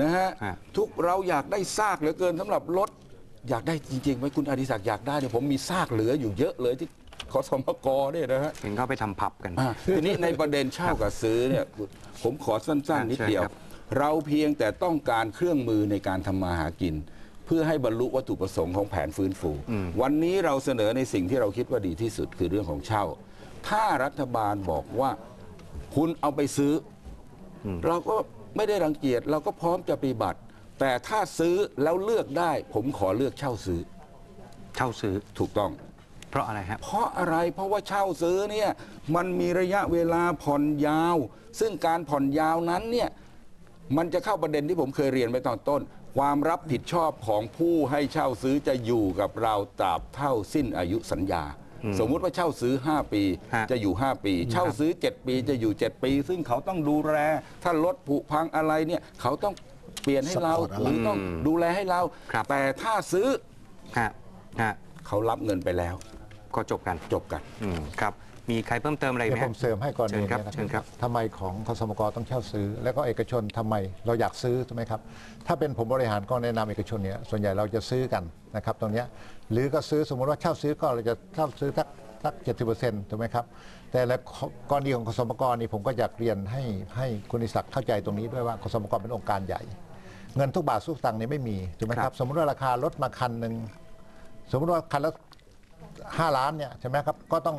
นะฮะฮะ ทุกเราอยากได้ซากเหลือเกินสำหรับรถอยากได้จริงๆไหมคุณอดิศักดิ์อยากได้เนี่ยผมมีซากเหลืออยู่เยอะเลยที่ขอสมกเนี่ยนะฮะ เห็นเขาไปทำผับกัน อะทีนี้ในประเด็นเช่ากับซื้อเนี่ยผมขอสั้นๆนิดเดียว เชิญครับ เราเพียงแต่ต้องการเครื่องมือในการทำมาหากิน เพื่อให้บรรลุวัตถุประสงค์ของแผนฟื้นฟู วันนี้เราเสนอในสิ่งที่เราคิดว่าดีที่สุดคือเรื่องของเช่า ถ้ารัฐบาลบอกว่าคุณเอาไปซื้ออเราก็ ไม่ได้รังเกียจเราก็พร้อมจะปฏิบัติ แต่ถ้าซื้อแล้วเลือกได้ ผมขอเลือกเช่าซื้อ เช่าซื้อถูกต้อง เพราะอะไรฮะเพราะอะไรเพราะว่าเช่าซื้อเนี่ยมันมีระยะเวลาผ่อนยาว ซึ่งการผ่อนยาวนั้นเนี่ยมันจะเข้าประเด็นที่ผมเคยเรียนไปตอนต้น ความรับผิดชอบของผู้ให้เช่าซื้อจะอยู่กับเราตราบเท่าสิ้นอายุสัญญา สมมุติว่าเช่าซื้อ 5 ปีฮะจะอยู่ 5 ปี เช่าซื้อ 7 ปีจะอยู่ 7 ปี ซึ่งเขาต้องดูแล ถ้ารถผุพังอะไรเนี่ยเขาต้องเปลี่ยนให้เรา Support อะไรหรือต้องดูแลให้เราครับแต่ถ้าซื้อฮะฮะเขารับเงินไปแล้ว ก็จบกันจบกันอืมครับ มีใครเพิ่มเติมอะไรไหเดี๋มยวฮะผมเสริมให้ก่อนเชิญนี้ครับนะเชิญครับทำไมของคสมกต้องเช่าซื้อ แล้วก็เอกชนทำไมเราอยากซื้อใช่ไหมครับ ถ้าเป็นผมบริหารก็แนะนำเอกชนเนี่ยส่วนใหญ่เราจะซื้อกันนะครับตรงเนี้ยหรือก็ซื้อสมมติว่าเช่าซื้อก็เราจะเช่าซื้อสักสักเจ็ดสิบเปอร์เซ็นต์ถูกไหมครับ แต่แล้วกรณีของคสมกนี่ผมก็อยากเรียนให้ให้คุณอิศักดิ์เข้าใจตรงนี้ด้วยว่าคสมกเป็นองค์การใหญ่ เงินทุกบาททุกสตังค์เนี่ยไม่มีถูกไหมคครัรับบสมมติว่าราคารถมาคันหนึ่งสมมติว่าคันละห้าล้านเนี่ยใช่ไหมครับก็ต้อง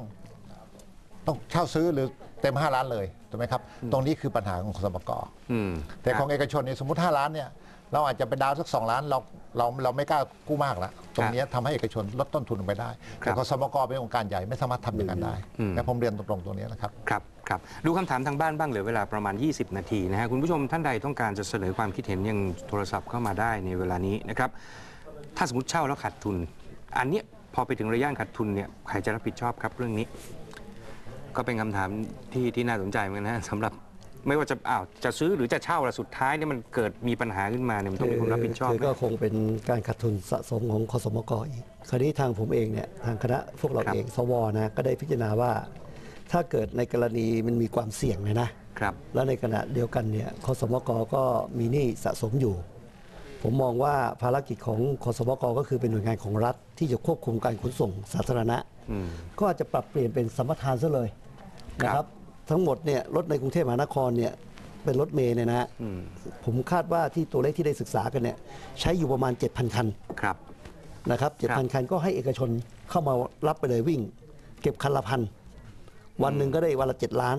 ต้องเช่าซื้อหรือเต็ม 5 ล้านเลยถูกไหมครับ ตรงนี้คือปัญหาของสมกอืมแต่ของเอกชนเนี่ยสมมติ5ล้านเนี่ยเราอาจจะไปดาวน์สัก 2 ล้านเราเราเราไม่กล้ากู้มากแล้วตรงเนี้ยทำให้เอกชนลดต้นทุนลงไปได้ครัแต่บของสมกเป็นองค์การใหญ่ไม่สามารถทำอย่างนั้นได้แต่ผมเรียนตรงๆตรงนี้นะครับครับครับดูคำถามทางบ้านบ้างเหลือเวลาประมาณ 20 นาทีนะฮะคุณผู้ชมท่านใดต้องการจะเสนอความคิดเห็นยังโทรศัพท์เข้ามาได้ในเวลานี้นะครับถ้าสมมติเช่าแล้วขาดทุน อันเนี้ยพอไปถึงระยะขาดทุนเนี่ยใครจะรับผิดชอบครับเรื่องนี้ ก็เป็นคำถามที่ที่น่าสนใจเหมือนกันนะฮะสำหรับไม่ว่าจะอ้าวจะซื้อหรือจะเช่าละสุดท้ายเนี่ยมันเกิดมีปัญหาขึ้นมาเนี่ยมันต้องมีคนรับผิดชอบคือไหม ก็คงเป็นการขาดทุนสะสมของคสมกอีก คราวนี้ทางผมเองเนี่ยทางคณะพวกเราครับ เองสวนะก็ได้พิจารณาว่า ถ้าเกิดในกรณีมันมีความเสี่ยงเลยนะ ครับ แล้วในขณะเดียวกันเนี่ยคสมกก็มีหนี้สะสมอยู่ ผมมองว่าภารกิจของคสมกก็คือเป็นหน่วยงานของรัฐที่จะควบคุมการขนส่งสาธารณะ อืม ก็อาจจะปรับเปลี่ยนเป็นสัมปทานซะเลย นะคครัรับบทั้งหมดเนี่ยรถในกรุงเทพมหานครเนี่ยเป็นรถเมล์เนี่ยนะฮะผมคาดว่าที่ตัวเลขที่ได้ศึกษากันเนี่ยใช้อยู่ประมาณ 7,000 คันครับนะครับครับ7,000 คันก็ให้เอกชนเข้ามารับไปเลยวิ่ง เก็บคันละพันวันหนึ่งก็ได้วันละ 7 ล้าน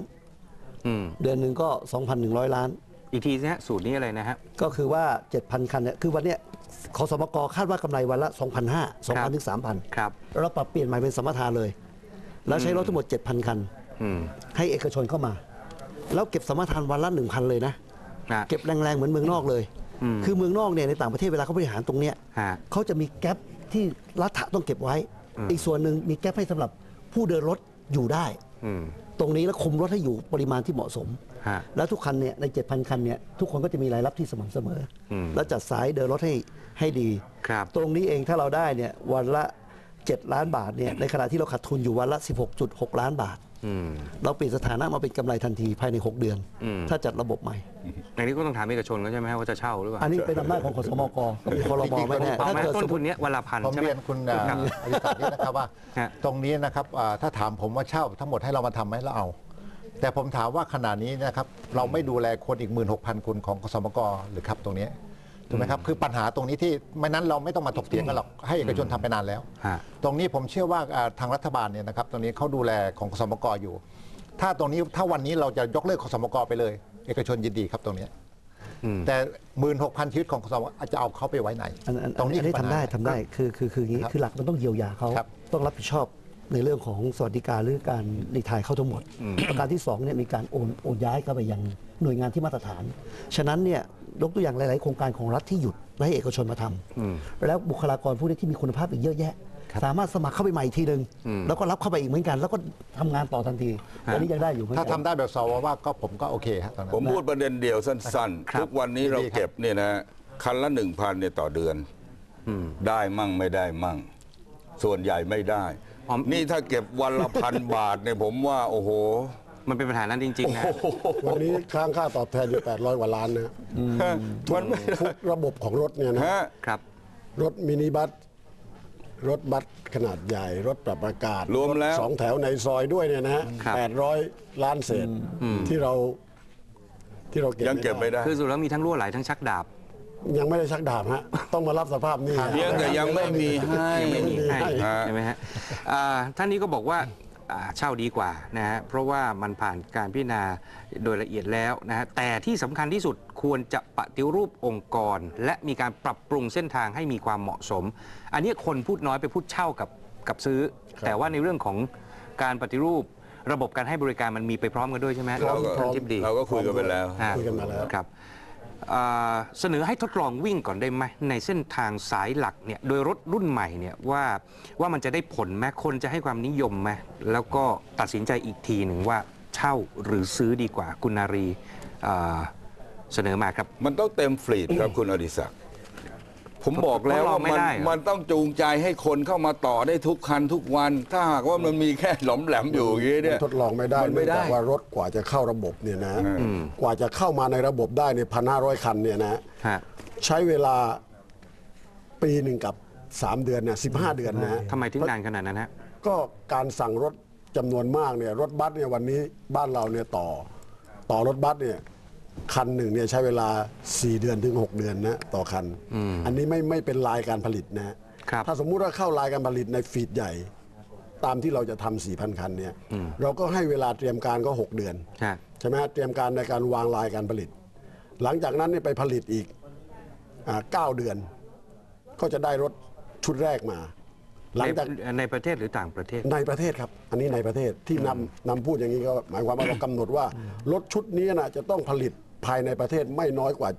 อืมเดือนหนึ่งก็ 2,100 ล้าน อีกทีนะฮะสูตรนี้อะไรนะฮะก็คือว่า 7,000 คันเนี่ยคือวันเนี้ยขสมกคาดว่ากำไรวันละ 2,500ครับ2,000ถึง3,000ครับแล้วเราปรับเปลี่ยนใหม่เป็นสัมปทานเลย แล้วใช้รถทั้งหมด 7,000 คันอืม ให้เอกชนเข้ามา แล้วเก็บสัมปทานวันละ1,000เลยนะนะเก็บแรงๆเหมือนเมืองนอกเลยอืมคือเมืองนอกเนี่ยในต่างประเทศเวลาเขาบริหารตรงเนี้ยฮะเขาจะมีแก๊ปที่รัฐะต้องเก็บไว้ อีกส่วนหนึ่งมีแก๊ปให้สำหรับผู้เดินรถอยู่ได้อืมตรงนี้แล้วคุมรถให้อยู่ปริมาณที่เหมาะสมฮะแล้วทุกคันเนี่ยใน 7,000 คันเนี่ยทุกคนก็จะมีรายรับที่สม่ำเสมออมแล้วจัดสายเดินรถให้ให้ดีครับตรงนี้เองถ้าเราได้เนี่ยวันละ 7 ล้านบาทเนี่ยในขณะที่เราขาดทุนอยู่วันละ 16.6 ล้านบาทอืมเราเปลี่ยนสถานะมาเป็นกำไรทันทีภายใน 6 เดือน อืม ถ้าจัดระบบใหม่ อันนี้ก็ต้องถามเอกชนเขาใช่ไหมฮะว่าจะเช่าหรือเปล่าอันนี้เป็นอำนาจของขสมกกับคอรมอไม่แน่เอาถ้าไหมเกิดต้สนมมทุนติ เนี้ยวันละพันผมใช่ไหม เรียนคุณอ่าครับอริสานี่นะครับว่า ฮะ ตรงนี้นะครับอ่าถ้าถามผมว่าเช่าทั้งหมดให้เรามาทำไหมเราเอา แต่ผมถามว่าขณะนี้นะครับ เราไม่ดูแลคนอีก 16,000คนของกสมกหรือครับตรงนี้ ถูกไหมครับคือปัญหาตรงนี้ที่ไม่นั้นเราไม่ต้องมาถกเถียงกันหรอกให้เอกชนทำไปนานแล้ว ฮะ ตรงนี้ผมเชื่อว่าอ่าทางรัฐบาลเนี่ยนะครับตรงนี้เขาดูแลของกสมกอยู่ ถ้าตรงนี้ถ้าวันนี้เราจะยกเลิกกสมกไปเลย เอกชนยินดีครับตรงนี้อืมแต่16,000ชีวิตของกสมกจะเอาเขาไปไว้ไหน อันอันตรงนี้อันนี้คือปัญทำหา ได้ทำได้คือคือคืออย่างนี้ครับคือหลักมันต้องเยียวยาเขาครับ ต้องรับผิดชอบ ในเรื่องของสวัสดิการหรือการหลีกทายเขาทั้งหมด ประการที่สองเนี่ยมีการโอนโอนย้ายเข้าไปยังหน่วยงานที่มาตรฐาน ฉะนั้นเนี่ยยกตัวอย่างหลาย ๆ โครงการของรัฐที่หยุดและให้เอกชนมาทำแล้วบุคลากรผู้นี้ที่มีคุณภาพอีกเยอะแยะ สามารถสมัครเข้าไปใหม่อีกทีหนึ่งแล้วก็รับเข้าไปอีกเหมือนกัน แล้วก็ทำงานต่อทันทีอันนี้ยังได้อยู่เหมือนถ้ากัทำได้แบบสวว่าก็ผมก็โอเคฮะตอนนั้นผมพูดประเด็นเดียวสั้นครับๆทุกวันนี้เราดีครับเก็บเนี่ยนะคันละหนึ่งพันเนี่ยต่อเดือนได้มั่งไม่ได้มั่ง ส่วนใหญ่ไม่ได้ อ๋อ นี่ถ้าเก็บวันละพันบาทเนี่ยผมว่าโอ้โห มันเป็นปัญหานั้นจริงๆนะวันนี้ค้างค่าตอบแทนอยู่ 800กว่าล้านนะมันไม่ทุกระบบของรถเนี่ยนะฮะ ครับ รถมินิบัสรถบัสขนาดใหญ่ รถปรับอากาศรวมแล้ว สองแถวในซอยด้วยเนี่ยนะฮะครับ800ล้านเศษที่เราที่เราเก็บยังเก็บไม่ได้ คือสุดแล้วมีทั้งรั่วไหลทั้งชักดาบ ยังไม่ได้ชักดาบฮะ ต้องมารับสภาพหนี้เพียงแต่ยังไม่มีให้ไม่มีให้ฮะใช่ไหมฮะอ่าท่านนี้ก็บอกว่าอ่าเช่าดีกว่านะฮะเพราะว่ามันผ่านการพิจารณาโดยละเอียดแล้วนะฮะแต่ที่สำคัญที่สุดควรจะปฏิรูปองค์กร และมีการปรับปรุงเส้นทางให้มีความเหมาะสม อันนี้คนพูดน้อยไปพูดเช่ากับกับซื้อ แต่ว่าในเรื่องของการปฏิรูประบบการให้บริการมันมีไปพร้อมกันด้วยใช่ไหมเราก็ท่านทิบดีเราก็คุยกันไปแล้วฮะคุยกันมาแล้วครับอ่า เสนอให้ทดลองวิ่งก่อนได้ไหมในเส้นทางสายหลักเนี่ยโดยรถรุ่นใหม่เนี่ยว่าว่ามันจะได้ผลไหมคนจะให้ความนิยมไหมแล้วก็ตัดสินใจอีกทีหนึ่งว่าเช่าหรือซื้อดีกว่าคุณนารีเสนอมาครับ มันต้องเต็มฟลีดครับคุณอดิศักดิ ผมบอกแล้วว่าทดลองไม่มันได้เหรอมันต้องจูงใจให้คนเข้ามาต่อได้ทุกคันทุกวัน ถ้าหากว่ามันมีแค่หลอมแหลมอยู่อย่างนี้เนี่ยทดลองไม่ได้มันไม่ได้เนื่องจากว่ารถกว่าจะเข้าระบบเนี่ยนะอืมกว่าจะเข้ามาในระบบได้เนี่ยพันห้าร้อยคันเนี่ยนะฮะใช้เวลาปีหนึ่งกับ 3 เดือนนะสิบห้าเดือนนะทำไมถึงนานขนาดนั้นฮะก็การสั่งรถจำนวนมากเนี่ยรถบัสเนี่ยวันนี้บ้านเราเนี่ยต่อ ต่อรถบัสเนี่ย คันหนึ่งเนี่ยใช้เวลา 4 เดือนถึง 6 เดือนนะต่อคัน อันนี้ไม่ไม่เป็นลายการผลิตนะ ครับถ้าสมมุติว่าเข้าลายการผลิตในฟีดใหญ่ ตามที่เราจะทำ4,000 คันเนี่ยเราก็ให้เวลาเตรียมการก็ 6 เดือน ฮะ ใช่ไหมฮะเตรียมการในการวางลายการผลิต หลังจากนั้นเนี่ยไปผลิตอีกอ่าเก้าเดือน ก็จะได้รถชุดแรกมา หลังจากในในประเทศหรือต่างประเทศ ในประเทศครับ อันนี้ในประเทศที่นำนำพูดอย่างนี้ก็หมายความว่าเรากำหนดว่ารถชุดนี้นะจะต้องผลิต ภายในประเทศไม่น้อยกว่า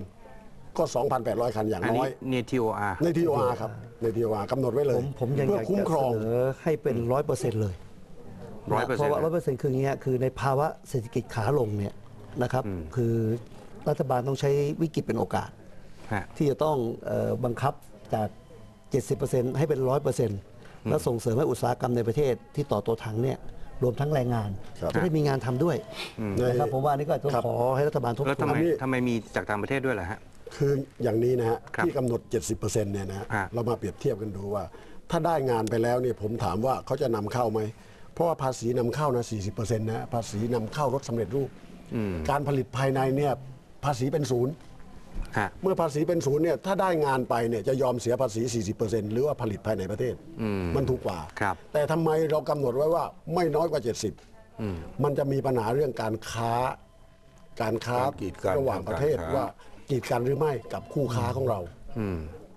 70%ก็ 2,800 คันอย่างอันน้นี้อย เนทีโออาร์ ใน TOR ครับ ใน TOR กำหนดไว้เลผย มผมยังเพื่ออยากคุ้มจะครอง เสนอให้เป็นร้อยเปอร์เซ็นต์เลย100%เพราะว่าร้อยเปอร์เซ็นต์คืออย่างเงี้ยคือในภาวะเศรษฐกิจขาลงเนี่ยนะครับ คือรัฐบาลต้องใช้วิกฤตเป็นโอกาส ฮะ ที่จะต้องเอ่อบังคับจาก 70%ให้เป็น 100%แล้วส่งเสริมให้อุตสาหกรรมในประเทศที่ต่อตัวถังเนี่ย รวมทั้งแรงงานครับจะได้มีงานทำด้วยนะครับในผมว่าอันนี่ก็ต้องครับขอให้รัฐบาลทบแล้วททำวไมนทำไมมีจากต่างประเทศด้วยล่ะฮะคืออย่างนี้นะฮะครับที่กำหนด 70%เนี่ยนะฮะฮะเรามาเปรียบเทียบกันดูว่า ถ้าได้งานไปแล้วเนี่ยผมถามว่าเขาจะนำเข้าไหมเพราะว่าภาษีนำเข้านะ40%นะภาษีนำเข้ารถสำเร็จรูป การผลิตภายในเนี่ยภาษีเป็นศูนย์ ฮะ เมื่อภาษีเป็นศูนย์เนี่ยถ้าได้งานไปเนี่ยจะยอมเสียภาษี 40%หรือว่าผลิตภายในประเทศ มันถูกกว่า ครับ แต่ทำไมเรากำหนดไว้ว่าไม่น้อยกว่า 70 มันจะมีปัญหาเรื่องการค้า การค้าการกีดกันระหว่างประเทศทางการค้า ว่ากีดกันหรือไม่กับคู่ค้าของเรา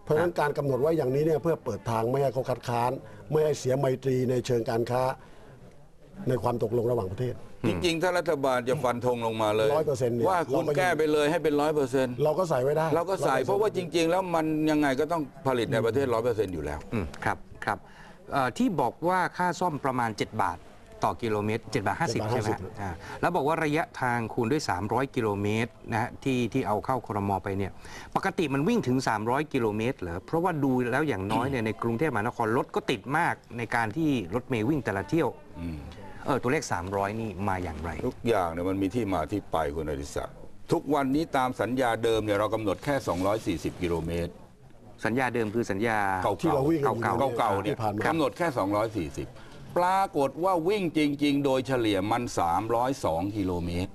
เพราะฉะนั้นการกำหนดไว้อย่างนี้เนี่ยเพื่อเปิดทางไม่ให้เขาคัดค้าน ไม่ให้เสียไมตรีในเชิงการค้า ในความตกลงระหว่างประเทศ จริงๆ ถ้ารัฐบาลจะฟันธงลงมาเลย 100%เนี่ยว่าคุณเราก็ยังแก้ไปเลยให้เป็นร้อยเปอร์เซ็นต์เราก็ใส่ไว้ได้เราก็ใส่เพราะว่าจริง ๆ แล้วมันยังไงก็ต้องผลิตในประเทศร้อยเปอร์เซ็นต์อยู่แล้ว อืมครับครับเอ่อที่บอกว่าค่าซ่อมประมาณ 7 บาทต่อกิโลเมตร7บาท50 ใช่ไหมฮะอ่าแล้วบอกว่าระยะทางคูณด้วย 300 กิโลเมตรนะฮะที่ที่เอาเข้าครมไปเนี่ยปกติมันวิ่งถึง 300 กิโลเมตรเหรอเพราะว่าดูแล้วอย่างน้อยเนี่ยในกรุงเทพมหานครรถก็ติดมากในการที่รถเมย์วิ่งแต่ละเที่ยว เออตัวเลข 300 นี่มาอย่างไร ทุกอย่างเนี่ยมันมีที่มาที่ไปคุณอดิศักดิ์ทุกวันนี้ตามสัญญาเดิมเนี่ยเรากำหนดแค่ 240 กิโลเมตร สัญญาเดิมคือสัญญา เก่าที่เราวิ่งกันอยู่เก่าๆเนี่ยเก่าๆเนี่ยที่ผ่านมากำหนดแค่ 240 ปรากฏว่าวิ่งจริง ๆ โดยเฉลี่ยมัน 302 กิโลเมตร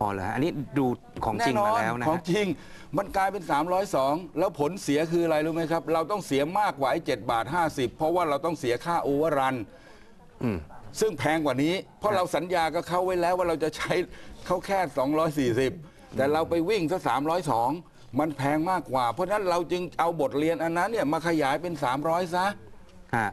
อ๋อเหรอฮะอันนี้ดูของจริงมาแล้วนะของฮะจริง มันกลายเป็น 302 แล้วผลเสียคืออะไรรู้ไหมครับ เราต้องเสียมากกว่าไอ้7บาท 50 เพราะว่าเราต้องเสียค่าโอเวอร์รัน อืม ซึ่งแพงกว่านี้ เพราะเราสัญญากับเขาไว้แล้วว่าเราจะใช้เขาแค่ 240 แต่เราไปวิ่งซะ302 มันแพงมากกว่า เพราะฉะนั้นเราจึงเอาบทเรียนอันนั้นเนี่ยมาขยายเป็น 300 ซะฮะ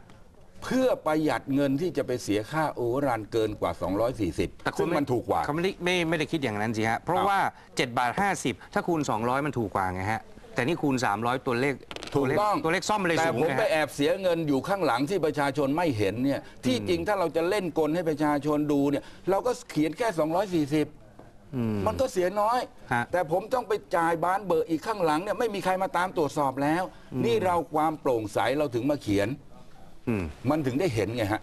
เพื่อประหยัดเงินที่จะไปเสียค่าโอเวอร์รันเกินกว่า 240 แต่คซึ่งมันถูกกว่าเขาไม่ได้ไม่ไม่ได้คิดอย่างนั้นสิฮะ เพราะอ้าวว่า 7 บาท 50 ถ้าคูณ 200 มันถูกกว่าไงฮะ แต่นี่คูณ 300 ตัวเลข ถูกวเลขต้องตัวเลขซ่อมมันเลยแต่สูงผมนะไปฮะ แอบเสียเงินอยู่ข้างหลังที่ประชาชนไม่เห็นเนี่ยที่จริงถ้าเราจะเล่นกลให้ประชาชนดูเนี่ยเราก็เขียนแค่ 240 มันก็เสียน้อย ฮะ แต่ผมต้องไปจ่ายบ้านเบอร์อีกข้างหลังเนี่ยไม่มีใครมาตามตรวจสอบแล้ว นี่เราความโปร่งใสเราถึงมาเขียนอืมมันถึงได้เห็นไงฮะ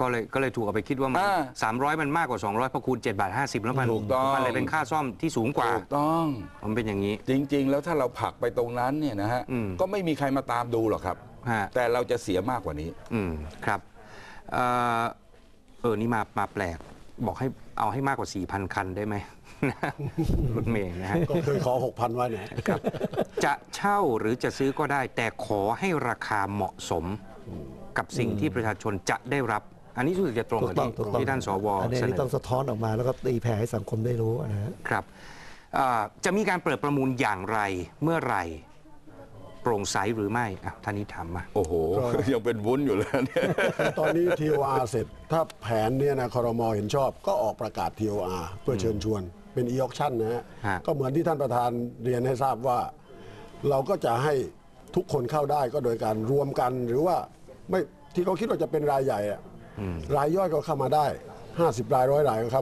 ก็เลยก็เลยถูกเอาไปคิดว่ามันอ่าสามร้อยมันมากกว่า 200เพราะคูณ7บาท50 แล้วมันถูกต้อง มันเลยเป็นค่าซ่อมที่สูงกว่า ถูกต้อง มันเป็นอย่างนี้ จริง ๆ แล้วถ้าเราผลักไปตรงนั้นเนี่ยนะฮะ อืมก็ไม่มีใครมาตามดูหรอกครับ ฮะ แต่เราจะเสียมากกว่านี้ อืมครับเอ่อเออนี่มามาแปลก บอกให้เอาให้มากกว่า 4,000 คันได้ไหม รถเมย์นะฮะ ก็เคยขอ 6,000 ไว้เนี่ยจะเช่าหรือจะซื้อก็ได้ แต่ขอให้ราคาเหมาะสมกับสิ่งที่ประชาชนจะได้รับ อันนี้รู้สึกจะตรงถูกับกต้องที่ถูกต้องที่ท่านสวอันนี้เสนนี่ต้องอสะท้อนออกมาแล้วก็ตีแผ่ให้สังคมได้รู้นะฮะครับเอ่อจะมีการเปิดประมูลอย่างไรเมื่อไหร่โปร่งใสหรือไม่อะท่านนี้ถามมาโอ้โห ยังเป็นวุ้นอยู่เลยเนี่ยตอนนี้ TOR เสร็จ ถ้าแผนเนี่ยนะคอรมอเห็นชอบก็ออกประกาศ TOR เพื่อเชิญชวนเป็น e-auction นะฮะฮะก็เหมือนที่ท่านประธานเรียนให้ทราบว่า เราก็จะให้ทุกคนเข้าได้ก็โดยการรวมกันหรือว่าไม่ที่เขาคิดว่าจะเป็นรายใหญ่อะ รายย่อยก็เข้ามาได้ 50 รายร้อยรายครับ